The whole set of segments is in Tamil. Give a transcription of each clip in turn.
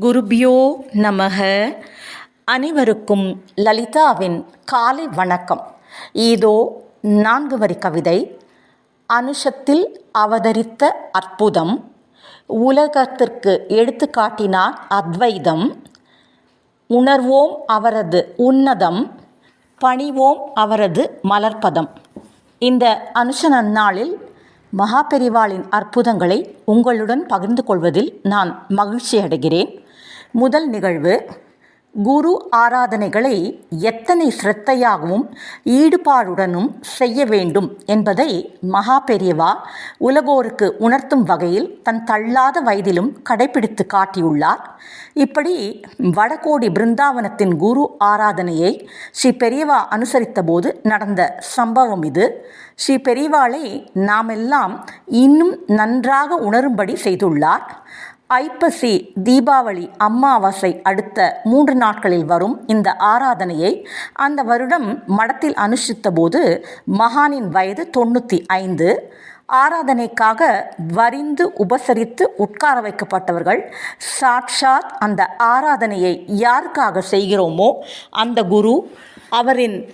குருபியோ நமக. அனைவருக்கும் லலிதாவின் காலை வணக்கம். இதோ நான்கு வரி கவிதை. அனுஷத்தில் அவதரித்த அற்புதம். உலகத்திற்கு எடுத்துக்காட்டினார் அத்வைதம். உணர்வோம் அவரது உன்னதம். பணிவோம் அவரது மலர்பதம் இந்த அனுஷ நன்னாளில் மகாபெரிவாளின் அற்புதங்களை உங்களுடன் பகிர்ந்து கொள்வதில் நான் மகிழ்ச்சி அடைகிறேன் முதல் நிகழ்வு குரு ஆராதனைகளை எத்தனை சிரத்தையாகவும் ஈடுபாடுடனும் செய்ய வேண்டும் என்பதை மகா பெரியவா உலகோருக்கு உணர்த்தும் வகையில் தன் தள்ளாத வயதிலும் கடைபிடித்து காட்டியுள்ளார். இப்படி வடகோடி பிருந்தாவனத்தின் குரு ஆராதனையை ஸ்ரீ பெரியவா அனுசரித்த போது நடந்த சம்பவம் இது. ஸ்ரீ பெரியவாளை நாமெல்லாம் இன்னும் நன்றாக உணரும்படி செய்துள்ளார். ஐப்பசி தீபாவளி அம்மாவாசை அடுத்த மூன்று நாட்களில் வரும் இந்த ஆராதனையை அந்த வருடம் மடத்தில் அனுஷ்டித்த போது மகானின் வயது தொண்ணூற்றி ஐந்து. ஆராதனைக்காக வரிந்து உபசரித்து உட்கார வைக்கப்பட்டவர்கள் சாட்சாத் அந்த ஆராதனையை யாருக்காக செய்கிறோமோ அந்த குரு அவரின்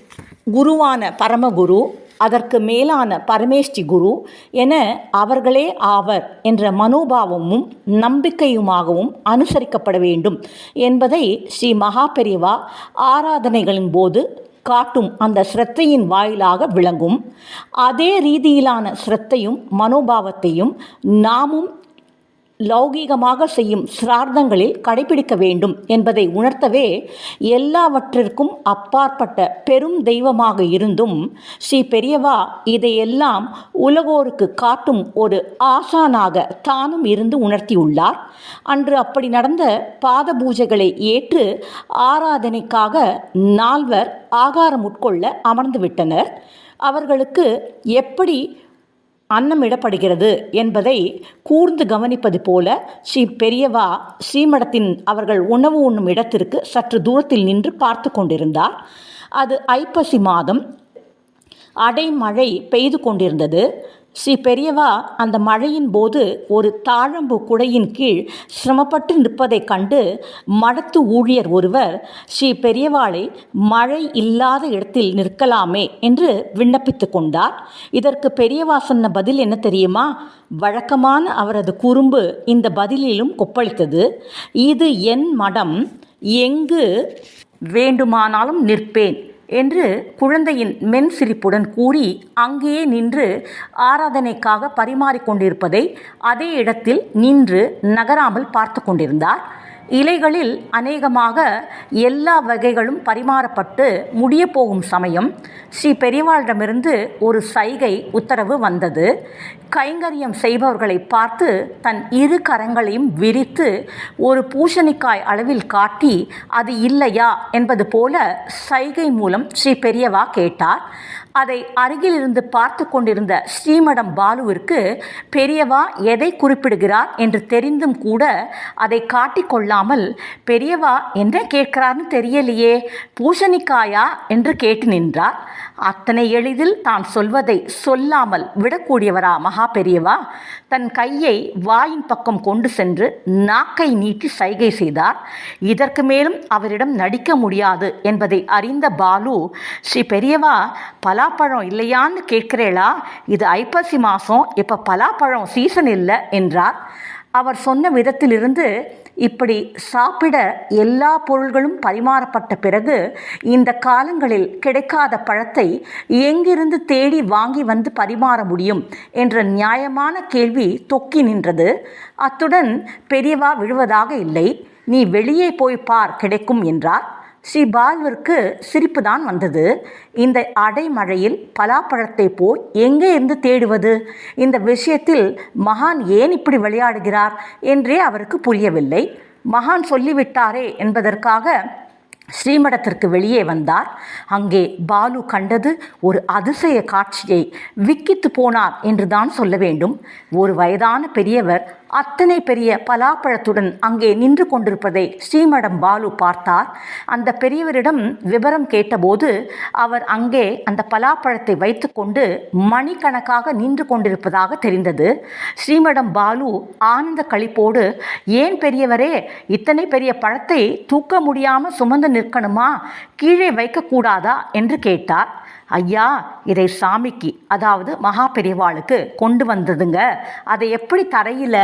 குருவான பரமகுரு அதற்கு மேலான பரமேஷ்டி குரு என அவர்களே ஆவர் என்ற மனோபாவமும் நம்பிக்கையுமாகவும் அனுசரிக்கப்பட வேண்டும் என்பதை ஸ்ரீ மகாபெரிவா ஆராதனைகளின் போது காட்டும் அந்த ஸ்ரத்தையின் வாயிலாக விளங்கும். அதே ரீதியிலான ஸ்ரத்தையும் மனோபாவத்தையும் நாமும் லௌகீகமாக செய்யும் சிரார்த்தங்களில் கடைபிடிக்க வேண்டும் என்பதை உணர்த்தவே எல்லாவற்றிற்கும் அப்பாற்பட்ட பெரும் தெய்வமாக இருந்தும் ஸ்ரீ பெரியவா இதையெல்லாம் உலகோருக்கு காட்டும் ஒரு ஆசானாக தானும் இருந்து உணர்த்தியுள்ளார். அன்று அப்படி நடந்த பாத பூஜைகளை ஏற்று ஆராதனைக்காக நால்வர் ஆகாரம் உட்கொள்ள அமர்ந்துவிட்டனர். அவர்களுக்கு எப்படி அன்னமிடப்படுகிறது என்பதை கூர்ந்து கவனிப்பது போல ஸ்ரீ பெரியவா ஸ்ரீமடத்தின் அவர்கள் உணவு உண்ணும் இடத்திற்கு சற்று தூரத்தில் நின்று பார்த்து கொண்டிருந்தார். அது ஐப்பசி மாதம் அடைமழை பெய்து கொண்டிருந்தது. ஸ்ரீ பெரியவா அந்த மழையின் போது ஒரு தாழம்பு குடையின் கீழ் சிரமப்பட்டு நிற்பதைக் கண்டு மடத்து ஊழியர் ஒருவர் ஸ்ரீ பெரியவாளை மழை இல்லாத இடத்தில் நிற்கலாமே என்று விண்ணப்பித்து கொண்டார். இதற்கு பெரியவா சொன்ன பதில் என்ன தெரியுமா? வழக்கமான அவரது குறும்பு இந்த பதிலிலும் கொப்பளித்தது. இது என் மடம். எங்கு வேண்டுமானாலும் நிற்பேன். என்று குழந்தையின் மென் சிரிப்புடன் கூறி அங்கேயே நின்று ஆராதனைக்காக பரிமாறிக்கொண்டிருப்பதை அதே இடத்தில் நின்று நகராமல் பார்த்து கொண்டிருந்தார் இலைகளில் அநேகமாக எல்லா வகைகளும் பரிமாறப்பட்டு முடிய போகும் சமயம் ஸ்ரீ பெரியவாளிடமிருந்து ஒரு சைகை உத்தரவு வந்தது. கைங்கரியம் செய்பவர்களை பார்த்து தன் இரு கரங்களையும் விரித்து ஒரு பூசணிக்காய் அளவில் காட்டி அது இல்லையா? என்பது போல சைகை மூலம் ஸ்ரீ பெரியவா கேட்டார். அதை அருகிலிருந்து பார்த்து கொண்டிருந்த ஸ்ரீமடம் பாலுவிற்கு பெரியவா எதை குறிப்பிடுகிறார்? என்று தெரிந்தும் கூட அதை காட்டிக்கொள்ளாமல் பெரியவா என்ன கேட்கிறார்னு தெரியலையே பூசணிக்காயா? என்று கேட்டு நின்றார். அத்தனை எளிதில் தான் சொல்வதை சொல்லாமல் விடக்கூடியவரா மகா பெரியவா? தன் கையை வாயின் பக்கம் கொண்டு சென்று நாக்கை நீட்டி சைகை செய்தார். இதற்கு மேலும் அவரிடம் நடிக்க முடியாது என்பதை அறிந்த பாலு ஸ்ரீ பெரியவா பலாப்பழம் இல்லையான்னு கேட்கிறேளா? இது ஐப்பசி மாதம் இப்போ பலாப்பழம் சீசன் இல்லை என்றார். அவர் சொன்ன விதத்திலிருந்து இப்படி சாப்பிட எல்லா பொருள்களும் பரிமாறப்பட்ட பிறகு இந்த காலங்களில் கிடைக்காத பழத்தை எங்கிருந்து தேடி வாங்கி வந்து பரிமாற முடியும் என்ற நியாயமான கேள்வி தொக்கி நின்றது. அத்துடன் பெரியவா விழுவதாக இல்லை. நீ வெளியே போய் பார் கிடைக்கும் என்றார். ஸ்ரீ பால்விற்கு சிரிப்பு தான் வந்தது. இந்த அடைமழையில் பலாப்பழத்தை போய் எங்கே இருந்து தேடுவது? இந்த விஷயத்தில் மகான் ஏன் இப்படி விளையாடுகிறார் என்றே அவருக்கு புரியவில்லை. மகான் சொல்லிவிட்டாரே என்பதற்காக ஸ்ரீமடத்திற்கு வெளியே வந்தார். அங்கே பாலு கண்டது ஒரு அதிசய காட்சியை. விக்கித்து போனார் என்று தான் சொல்ல வேண்டும். ஒரு வயதான பெரியவர் அத்தனை பெரிய பலாப்பழத்துடன் அங்கே நின்று கொண்டிருப்பதை ஸ்ரீமடம் பாலு பார்த்தார். அந்த பெரியவரிடம் விவரம் கேட்டபோது அவர் அங்கே அந்த பலாப்பழத்தை வைத்துக்கொண்டு மணிக்கணக்காக நின்று கொண்டிருப்பதாக தெரிந்தது. ஸ்ரீமடம் பாலு ஆனந்த களிப்போடு ஏன் பெரியவரே இத்தனை பெரிய பழத்தை தூக்க முடியாமல் சுமந்து நிற்கணுமா? கீழே வைக்கக்கூடாதா? என்று கேட்டார். ஐயா இதை சாமிக்கு அதாவது மகா பெரியவாளுக்கு கொண்டு வந்ததுங்க. அதை எப்படி தரையில்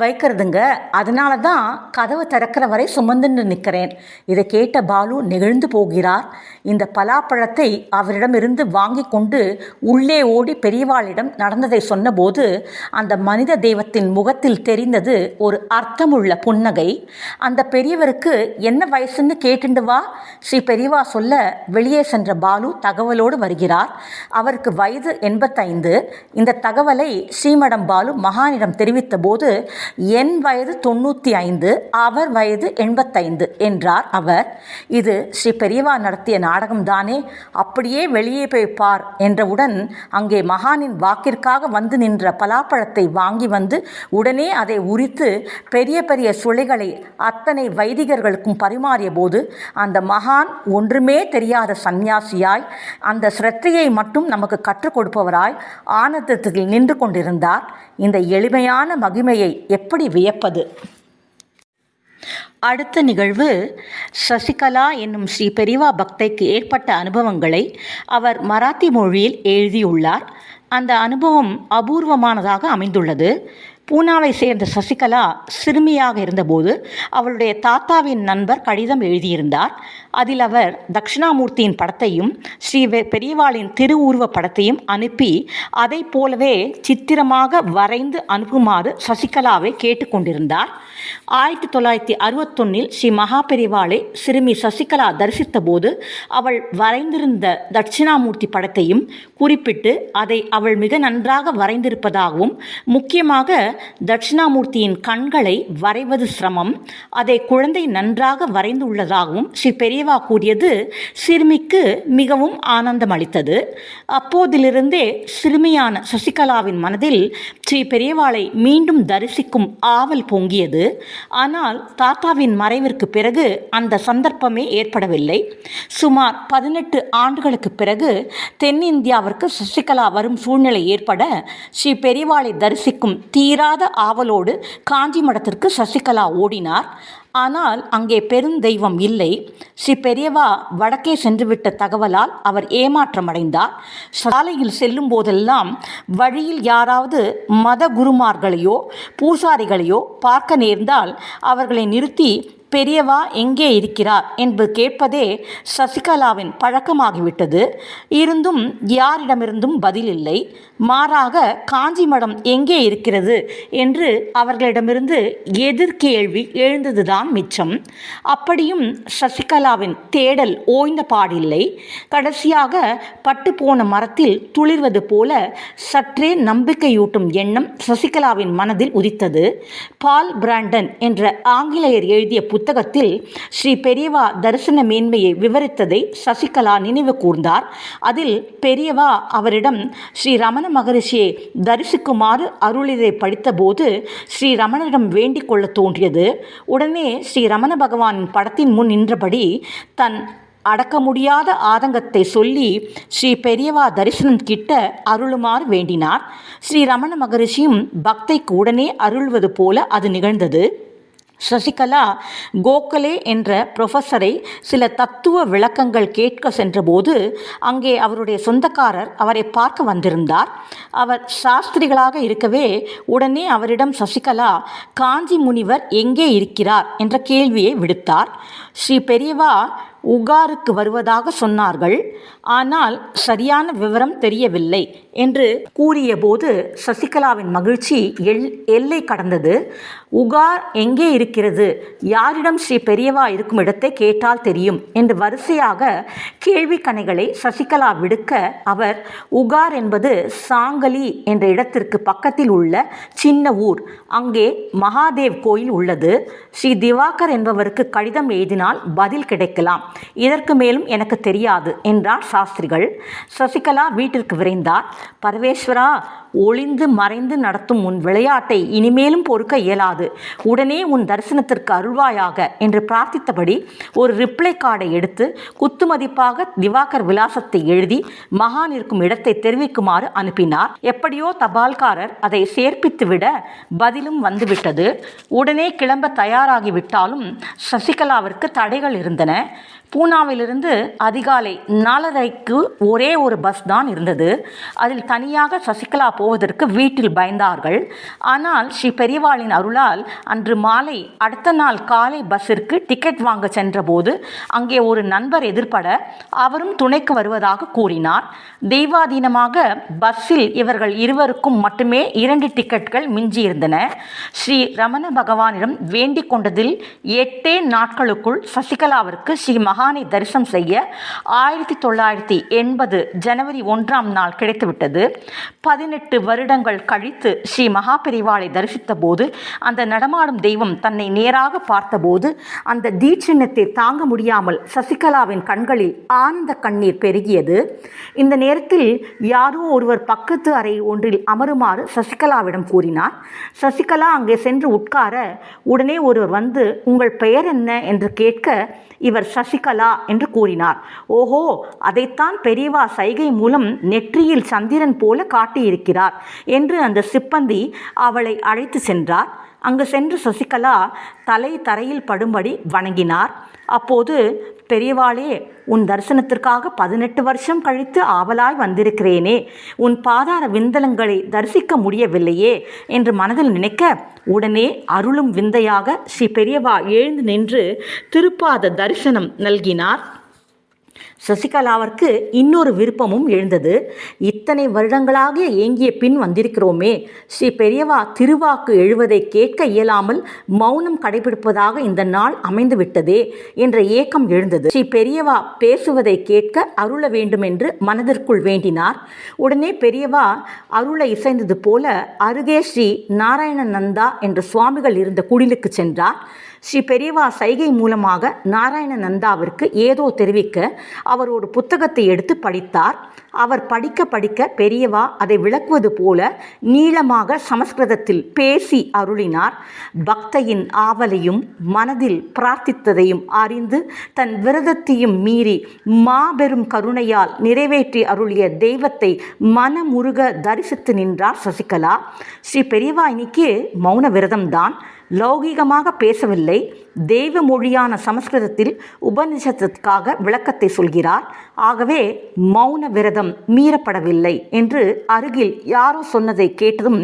வைக்கிறதுங்க. அதனால தான் கதவை திறக்கிற வரை சுமந்துன்னு நிற்கிறேன். இதை கேட்ட பாலு நெகிழ்ந்து போகிறார். இந்த பலாப்பழத்தை அவரிடமிருந்து வாங்கி கொண்டு உள்ளே ஓடி பெரியவாளிடம் நடந்ததை சொன்னபோது அந்த மனித தெய்வத்தின் முகத்தில் தெரிந்தது ஒரு அர்த்தமுள்ள புன்னகை. அந்த பெரியவருக்கு என்ன வயசுன்னு கேட்டுண்டு வா. ஸ்ரீ பெரியவா சொல்ல வெளியே சென்ற பாலு தகவலோடு வருகிறார். அவருக்கு வயது எண்பத்தைந்து. இந்த தகவலை ஸ்ரீமடம் பாலு மகானிடம் தெரிவித்த போது என் வயது தொண்ணூற்றி ஐந்து அவர் வயது எண்பத்தைந்து என்றார் அவர். இது ஸ்ரீ பெரியவா நடத்திய நாடகம்தானே அப்படியே வெளியே போய் பார் என்றவுடன் அங்கே மகானின் வாக்கிற்காக வந்து நின்ற பலாப்பழத்தை வாங்கி வந்து உடனே அதை உரித்து பெரிய பெரிய சுளைகளை அத்தனை வைதிகர்களுக்கும் பரிமாறிய போது அந்த மகான் ஒன்றுமே தெரியாத சந்நியாசியாய் அந்த சிரத்தையை மட்டும் நமக்கு கற்றுக் கொடுப்பவராய் ஆனந்தத்தில் நின்று கொண்டிருந்தார். இந்த எளிமையான மகிமையை எப்படி வியப்பது? அடுத்த நிகழ்வு சசிகலா என்னும் ஸ்ரீ பெரிவா பக்தைக்கு ஏற்பட்ட அனுபவங்களை அவர் மராத்தி மொழியில் எழுதியுள்ளார். அந்த அனுபவம் அபூர்வமானதாக அமைந்துள்ளது. பூனாவை சேர்ந்த சசிகலா சிறுமியாக இருந்தபோது அவளுடைய தாத்தாவின் நண்பர் கடிதம் எழுதியிருந்தார். அதில் அவர் தட்சிணாமூர்த்தியின் படத்தையும் ஸ்ரீ பெரியவாளின் திருவுருவ படத்தையும் அனுப்பி அதை போலவே சித்திரமாக வரைந்து அனுப்புமாறு சசிகலாவை கேட்டுக்கொண்டிருந்தார் ஆயிரத்தி தொள்ளாயிரத்தி அறுபத்தொன்னில் ஸ்ரீ மகா பெரியவாளை சிறுமி சசிகலா தரிசித்த போது அவள் வரைந்திருந்த தட்சிணாமூர்த்தி படத்தையும் குறிப்பிட்டு அதை அவள் மிக நன்றாக வரைந்திருப்பதாகவும் முக்கியமாக தட்சிணாமூர்த்தியின் கண்களை வரைவது சிரமம் அதை குழந்தை நன்றாக வரைந்துள்ளதாகவும் ஸ்ரீ பெரியவா கூடியது சிறுமிக்கு மிகவும் ஆனந்தம் அளித்தது அப்போதிலிருந்தே சிறுமியான சசிகலாவின் மனதில் ஸ்ரீ பெரியவாளை மீண்டும் தரிசிக்கும் ஆவல் பொங்கியது. ஆனால் தாத்தாவின் மறைவிற்கு பிறகு அந்த சந்தர்ப்பமே ஏற்படவில்லை. சுமார் பதினெட்டு ஆண்டுகளுக்கு பிறகு தென்னிந்தியாவிற்கு சசிகலா வரும் சூழ்நிலை ஏற்பட ஸ்ரீ பெரியவாளை தரிசிக்கும் தீராத ஆவலோடு காஞ்சி மடத்திற்கு சசிகலா ஓடினார். ஆனால் அங்கே பெருந்தெய்வம் இல்லை. ஸ்ரீ பெரியவா வடக்கே சென்றுவிட்ட தகவலால் அவர் ஏமாற்றமடைந்தார். சாலையில் செல்லும் போதெல்லாம் வழியில் யாராவது மத குருமார்களையோ பூசாரிகளையோ பார்க்க நேர்ந்தால் அவர்களை நிறுத்தி பெரியவா எங்கே இருக்கிறார் என்று கேட்பதே சசிகலாவின் பழக்கமாகிவிட்டது. இருந்தும் யாரிடமிருந்தும் பதில் இல்லை மாறாக காஞ்சி மடம் எங்கே இருக்கிறது? என்று அவர்களிடமிருந்து எதிர்கேள்வி எழுந்ததுதான் மிச்சம். அப்படியும் சசிகலாவின் தேடல் ஓய்ந்த பாடில்லை. கடைசியாக பட்டுப்போன மரத்தில் துளிர்வது போல சற்றே நம்பிக்கையூட்டும் எண்ணம் சசிகலாவின் மனதில் உதித்தது. பால் பிராண்டன் என்ற ஆங்கிலேயர் எழுதிய புத்தகத்தில் ஸ்ரீ பெரியவா தரிசன மேன்மையை விவரித்ததை சசிகலா நினைவு கூர்ந்தார். அதில் பெரியவா அவரிடம் ஸ்ரீ ரமண மகரிஷியை தரிசிக்குமாறு அருளிதை படித்தபோது ஸ்ரீ ரமணரிடம் வேண்டிக் கொள்ள தோன்றியது. உடனே ஸ்ரீ ரமண பகவான் படத்தின் முன் நின்றபடி தன் அடக்க முடியாத ஆதங்கத்தை சொல்லி ஸ்ரீ பெரியவா தரிசனம் கிட்ட அருளுமாறு வேண்டினார். ஸ்ரீ ரமண மகரிஷியும் பக்தைக்கு உடனே அருள்வது போல அது நிகழ்ந்தது. சசிகலா கோகலே என்ற புரொஃபஸரை சில தத்துவ விளக்கங்கள் கேட்க சென்றபோது அங்கே அவருடைய சொந்தக்காரர் அவரை பார்க்க வந்திருந்தார். அவர் சாஸ்திரிகளாக இருக்கவே உடனே அவரிடம் சசிகலா காஞ்சி முனிவர் எங்கே இருக்கிறார்? என்ற கேள்வியை விடுத்தார். ஸ்ரீ பெரியவா உகாருக்கு வருவதாக சொன்னார்கள். ஆனால் சரியான விவரம் தெரியவில்லை என்று கூறியபோது சசிகலாவின் மகிழ்ச்சி எல் எல்லை கடந்தது. உகார் எங்கே இருக்கிறது? யாரிடம் ஸ்ரீ பெரியவா இருக்கும் இடத்தை கேட்டால் தெரியும் என்று வரிசையாக கேள்வி கணைகளை சசிகலா விடுக்க அவர் உகார் என்பது சாங்கலி என்ற இடத்திற்கு பக்கத்தில் உள்ள சின்ன ஊர். அங்கே மகாதேவ் கோயில் உள்ளது. ஸ்ரீ திவாகர் என்பவருக்கு கடிதம் எழுதினால் பதில் கிடைக்கலாம். இதற்கு மேலும் எனக்கு தெரியாது என்றார் சாஸ்திரிகள். சசிகலா வீட்டிற்கு விரைந்தார். பரவேஸ்வரா ஒளிந்து மறைந்து நடத்தும் உன் விளையாட்டை இனிமேலும் பொறுக்க இயலாது. உடனே உன் தரிசனத்திற்கு அருள்வாயாக என்று பிரார்த்தித்தபடி ஒரு ரிப்ளை கார்டை எடுத்து குத்துமதிப்பாக திவாகர் விலாசத்தை எழுதி மகான் இருக்கும் இடத்தை தெரிவிக்குமாறு அனுப்பினார். எப்படியோ தபால்காரர் அதை சேர்ப்பித்துவிட பதிலும் வந்துவிட்டது. உடனே கிளம்ப தயாராகிவிட்டாலும் சசிகலாவிற்கு தடைகள் இருந்தன. பூனாவிலிருந்து அதிகாலை நாலரைக்கு ஒரே ஒரு பஸ் தான் இருந்தது. அதில் தனியாக சசிகலா போவதற்கு வீட்டில் பயந்தார்கள். ஆனால் ஸ்ரீ பெரியவாளின் அருளால் அன்று மாலை அடுத்த நாள் காலை பஸ்ஸிற்கு டிக்கெட் வாங்க சென்றபோது அங்கே ஒரு நண்பர் எதிர்பட அவரும் துணைக்கு வருவதாக கூறினார். தெய்வாதீனமாக பஸ்ஸில் இவர்கள் இருவருக்கும் மட்டுமே இரண்டு டிக்கெட்கள் மிஞ்சியிருந்தன. ஸ்ரீ ரமண பகவானிடம் வேண்டிக் கொண்டதில் எட்டே நாட்களுக்குள் சசிகலாவிற்கு ஸ்ரீ மகானை தரிசனம் செய்ய ஆயிரத்தி தொள்ளாயிரத்தி எண்பது ஜனவரி ஒன்றாம் நாள் கிடைத்துவிட்டது. பதினெட்டு வருடங்கள் கழித்து ஸ்ரீ மகாபெரிவாளை தரிசித்த போது அந்த நடமாடும் தெய்வம் தன்னை நேராக பார்த்தபோது அந்த தீட்சிணத்தை தாங்க முடியாமல் சசிகலாவின் கண்களில் ஆனந்த கண்ணீர் பெருகியது. இந்த நேரத்தில் யாரோ ஒருவர் பக்கத்து அறை ஒன்றில் அமருமாறு சசிகலாவிடம் கூறினார். சசிகலா அங்கே சென்று உட்கார உடனே ஒருவர் வந்து உங்கள் பெயர் என்ன? என்று கேட்க இவர் சசிகலா. என்று கூறினார். ஓஹோ அதைத்தான் பெரியவா சைகை மூலம் நெற்றியில் சந்திரன் போல காட்டியிருக்கிறார் என்று அந்த சிப்பந்தி அவளை அழைத்து சென்றார். அங்கு சென்று சசிகலா தலை தரையில் படும்படி வணங்கினார். அப்போது பெரியவாளே உன் தரிசனத்திற்காக பதினெட்டு வருஷம் கழித்து ஆவலாய் வந்திருக்கிறேனே. உன் பாதார விந்தலங்களை தரிசிக்க முடியவில்லையே என்று மனதில் நினைக்க உடனே அருளும் விந்தையாக ஸ்ரீ பெரியவா எழுந்து நின்று திருப்பாத தரிசனம் நல்கினார். சசிகலாவிற்கு இன்னொரு விருப்பமும் எழுந்தது. இத்தனை வருடங்களாக ஏங்கிய பின் வந்திருக்கிறோமே. ஸ்ரீ பெரியவா திருவாக்கு எழுவதை கேட்க இயலாமல் மௌனம் கடைபிடிப்பதாக இந்த நாள் அமைந்து விட்டதே என்ற ஏக்கம் எழுந்தது. ஸ்ரீ பெரியவா பேசுவதை கேட்க அருள வேண்டும் என்று மனதிற்குள் வேண்டினார். உடனே பெரியவா அருளை இசைந்தது போல அருகே ஸ்ரீ நாராயண நந்தா என்ற சுவாமிகள் இருந்த குடிலுக்கு சென்றார். ஸ்ரீ பெரியவா சைகை மூலமாக நாராயண நந்தாவிற்கு ஏதோ தெரிவிக்க அவர் ஒரு புத்தகத்தை எடுத்து படித்தார். அவர் படிக்க படிக்க பெரியவா அதை விளக்குவது போல நீளமாக சமஸ்கிருதத்தில் பேசி அருளினார். பக்தையின் ஆவலையும் மனதில் பிரார்த்தித்ததையும் அறிந்து தன் விரதத்தையும் மீறி மாபெரும் கருணையால் நிறைவேற்றி அருளிய தெய்வத்தை மனமுருக தரிசித்து நின்றார் சசிகலா. ஸ்ரீ பெரியவா இன்னைக்கு மௌன விரதம்தான். லௌகீகமாக பேசவில்லை. தெய்வ மொழியான சமஸ்கிருதத்தில் உபனிஷத்திற்காக விளக்கத்தை சொல்கிறார். ஆகவே மௌன விரதம் மீறப்படவில்லை என்று அருகில் யாரோ சொன்னதை கேட்டதும்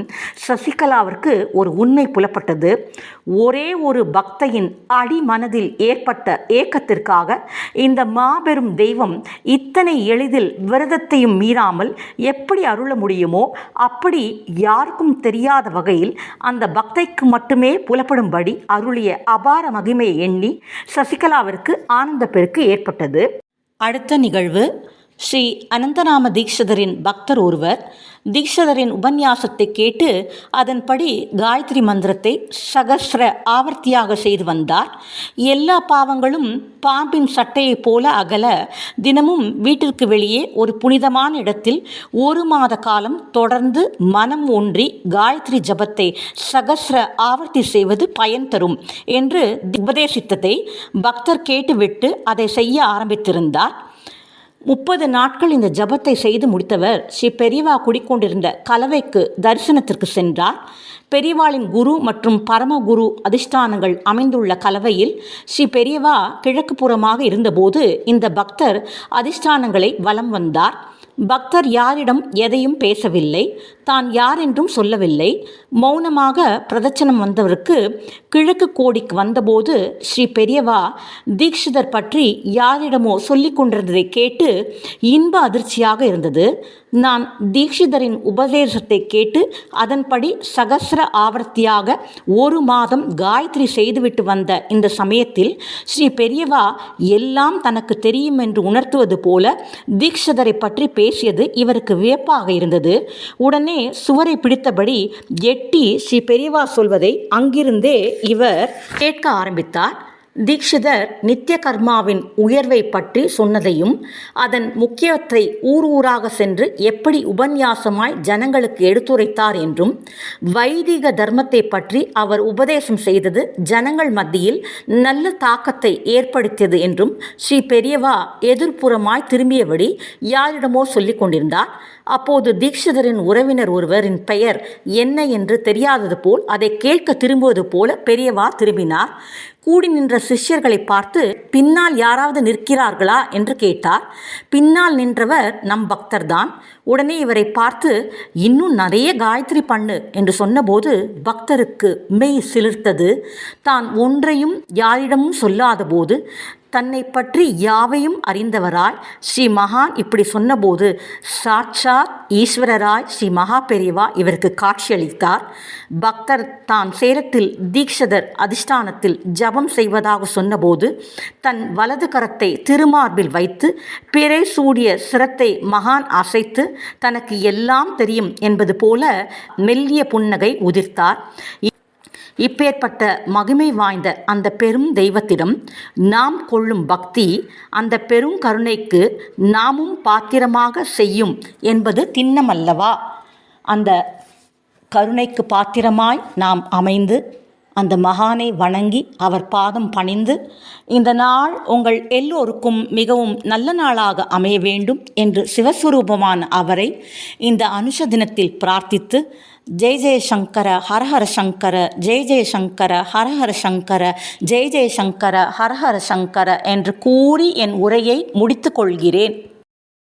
சசிகலாவிற்கு ஒரு உண்மை புலப்பட்டது. ஒரே ஒரு பக்தையின் அடிமனதில் ஏற்பட்ட ஏக்கத்திற்காக இந்த மாபெரும் தெய்வம் இத்தனை எளிதில் விரதத்தையும் மீறாமல் எப்படி அருள முடியுமோ அப்படி யாருக்கும் தெரியாத வகையில் அந்த பக்தைக்கு மட்டுமே புலப்படும்படி அருளிய அபார மகிமையை எண்ணி சசிகலாவிற்கு ஆனந்த பெருக்கு ஏற்பட்டது. அடுத்த நிகழ்வு ஸ்ரீ அனந்தராம தீக்ஷிதரின் பக்தர் ஒருவர் தீக்ஷதரின் உபன்யாசத்தை கேட்டு அதன்படி காயத்ரி மந்திரத்தை சகஸ்ர ஆவர்த்தியாக செய்து வந்தார். எல்லா பாவங்களும் பாம்பின் சட்டையைப் போல அகல தினமும் வீட்டிற்கு வெளியே ஒரு புனிதமான இடத்தில் ஒரு மாத காலம் தொடர்ந்து மனம் ஒன்றி காயத்ரி ஜபத்தை சகஸ்ர ஆவர்த்தி செய்வது பயன் தரும் என்று உபதேசித்ததை பக்தர் கேட்டுவிட்டு அதை செய்ய ஆரம்பித்திருந்தார். முப்பது நாட்கள் இந்த ஜபத்தை செய்து முடித்தவர் ஸ்ரீ பெரியவா குடிக்கொண்டிருந்த கலவைக்கு தரிசனத்திற்கு சென்றார். பெரியவாளின் குரு மற்றும் பரமகுரு அதிஷ்டானங்கள் அமைந்துள்ள கலவையில் ஸ்ரீ பெரியவா கிழக்கு புறமாக இருந்தபோது இந்த பக்தர் அதிஷ்டானங்களை வலம் வந்தார். பக்தர் யாரிடம் எதையும் பேசவில்லை தான் யார் என்றும் சொல்லவில்லை. மௌனமாக பிரதட்சணம் வந்தவருக்கு கிழக்கு கோடிக்கு வந்தபோது ஸ்ரீ பெரியவா தீக்ஷிதர் பற்றி யாரிடமோ சொல்லிக் கொண்டிருந்ததை கேட்டு இன்ப அதிர்ச்சியாக இருந்தது. நான் தீட்சிதரின் உபதேசத்தை கேட்டு அதன்படி சகசிர ஆவர்த்தியாக ஒரு மாதம் காயத்ரி செய்துவிட்டு வந்த இந்த சமயத்தில் ஸ்ரீ பெரியவா எல்லாம் தனக்கு தெரியும் என்று உணர்த்துவது போல தீட்சிதரை பற்றி பேசியது இவருக்கு வியப்பாக இருந்தது. உடனே சுவரை பிடித்தபடி எட்டி ஸ்ரீ பெரியவா சொல்வதை அங்கிருந்தே இவர் கேட்க ஆரம்பித்தார். தீக்ஷிதர் நித்திய கர்மாவின் உயர்வை பற்றி சொன்னதையும் அதன் முக்கியத்தை ஊர் ஊராக சென்று எப்படி உபன்யாசமாய் ஜனங்களுக்கு எடுத்துரைத்தார் என்றும் வைதிக தர்மத்தை பற்றி அவர் உபதேசம் செய்தது ஜனங்கள் மத்தியில் நல்ல தாக்கத்தை ஏற்படுத்தியது என்றும் ஸ்ரீ பெரியவா எதிர்ப்புறமாய் திரும்பியபடி யாரிடமோ சொல்லிக் கொண்டிருந்தார். அப்போது தீக்ஷிதரின் உறவினர் ஒருவரின் பெயர் என்ன என்று தெரியாதது போல் அதை கேட்க திரும்புவது போல பெரியவா திரும்பினார். கூடி நின்ற சிஷ்யர்களை பார்த்து பின்னால் யாராவது நிற்கிறார்களா? என்று கேட்டார். பின்னால் நின்றவர் நம் பக்தர்தான். உடனே இவரை பார்த்து இன்னும் நிறைய காயத்ரி பண்ணு என்று சொன்னபோது பக்தருக்கு மெய் சிலிர்த்தது. தான் ஒன்றையும் யாரிடமும் சொல்லாத போது தன்னை பற்றி யாவையும் அறிந்தவராய் ஸ்ரீ மகான் இப்படி சொன்னபோது சாட்சாத் ஈஸ்வரராய் ஸ்ரீ மகா பெரியவா இவருக்கு காட்சியளித்தார். பக்தர் தான் சேலத்தில் தீக்ஷதர் அதிஷ்டானத்தில் ஜபம் செய்வதாக சொன்னபோது தன் வலது கரத்தை திருமார்பில் வைத்து பிறை சூடிய சிரத்தை மகான் அசைத்து தனக்கு எல்லாம் தெரியும் என்பது போல மெல்லிய புன்னகை உதிர்த்தார். இப்பேற்பட்ட மகிமை வாய்ந்த அந்த பெரும் தெய்வத்திடம் நாம் கொள்ளும் பக்தி அந்த பெரும் கருணைக்கு நாமும் பாத்திரமாக செய்யும் என்பது திண்ணமல்லவா? அந்த கருணைக்கு பாத்திரமாய் நாம் அமைந்து அந்த மகானை வணங்கி அவர் பாதம் பணிந்து இந்த நாள் உங்கள் எல்லோருக்கும் மிகவும் நல்ல நாளாக அமைய வேண்டும் என்று சிவஸ்வரூபமான அவரை இந்த அனுஷ தினத்தில் பிரார்த்தித்து ஜெய் ஜெயசங்கர ஹரஹர சங்கர ஜெய் ஜெயசங்கர ஹரஹர சங்கர ஜெய் ஜெயசங்கர ஹரஹர சங்கர என்று கூறி என் உரையை முடித்து கொள்கிறேன்.